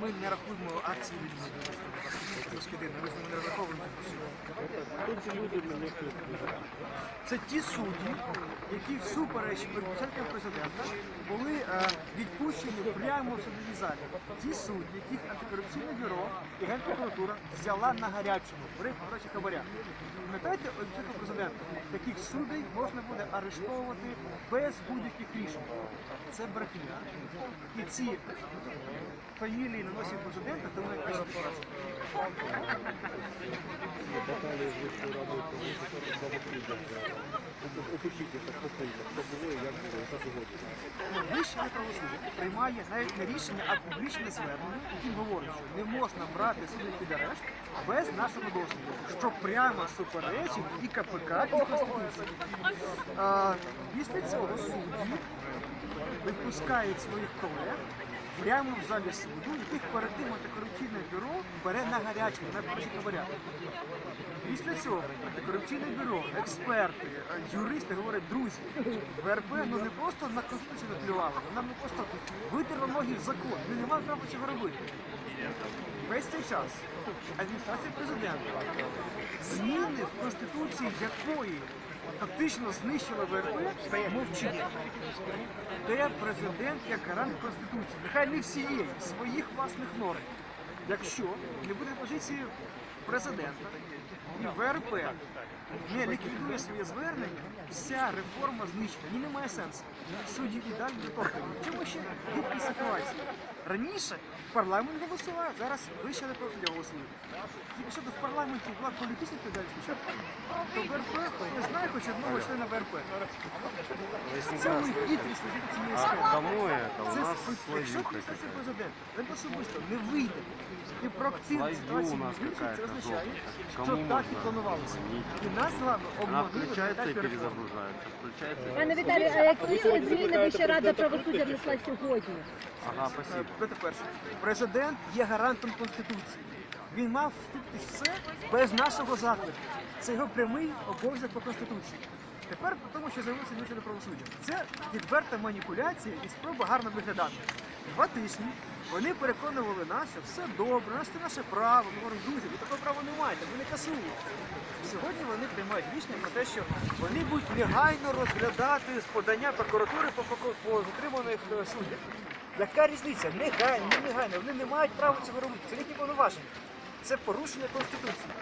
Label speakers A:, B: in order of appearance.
A: Ми не рахуємо акції людьми. Дивно, ми з ними не
B: тут?
A: Це ті судді, які всупереч предпосадкам президента були е, відпущені прямо в судовій залі. Ті судді, яких антикорупційне бюро і генпрокуратура взяла на гарячому гроші хабаря. Пам'ятаєте обіцянку президента? Таких судей можна буде арештовувати без будь-яких рішень. Це брехня. І ці фамілії наносять президента, тому фразу.
B: Баталії з правосуддя.
A: Приймає навіть не рішення, а публічне звернення, яким говорить, що не можна брати суди під арешт без нашого дозволу, що прямо суперечить і КПК, і Конституції. Після цього судді випускають своїх колег прямо в залі суду, яких перед тим антикорупційне бюро бере на гарячому, на перші хабаря. Після цього антикорупційне бюро, експерти, юристи говорять, друзі, ВРП ну не просто на конституцію наплювали, вона не просто витерла ноги в закон. Ми не маємо права цього робити. Весь цей час адміністрація президента, зміни в конституції якої фактично знищила ВРП, мовчить. Де президент як гарант Конституції, нехай не всієї, своїх власних норм. Якщо не буде позиції президента і ВРП не ліквідує своє звернення, вся реформа знищена. Ні, немає сенсу. Судді і далі доторкані. Чому ще гідкі ситуації? Раніше парламент голосував, зараз вище не проти голосує. Щоб в парламенті була політична відповідальність, спочатку, то ВРП, я знаю хоч одного члена ВРП. Це ми хитрість служити цієї схеми.
C: Кому это? У
A: Це
C: нас
A: спи- якщо
C: слоюха.
A: адміністрація президента він особисто не вийде і проактивну
C: Слою
A: ситуацію
C: у нас
A: вирішить, це
C: какая-то
A: означає, що
C: Кому
A: так і
C: можна
A: планувалося. І нас з вами
C: Она
A: обманули
C: включается и
A: етапі реформи.
C: перезагружается. Включается и
D: Пане Віталію, а які зміни Вища рада правосуддя внесла сьогодні?
C: Ага, спасибо.
A: Це перше. Президент є гарантом Конституції. Він мав вступити все без нашого заклику. Це його прямий обов'язок по Конституції. Тепер по тому, що з'явилося вищене правосуддя. Це відверта маніпуляція і спроба гарно виглядати. Два тижні вони переконували нас, що все добре, наше це наше право. Ми говоримо, друзі, ви такого права не маєте, ви не касуєте. Сьогодні вони приймають рішення про те, що вони будуть негайно розглядати з подання прокуратури по, по, по затриманих е, суддях. Яка різниця? Негайно, не негайно. Вони не мають права цього робити. Це їхні повноваження. Це порушення Конституції.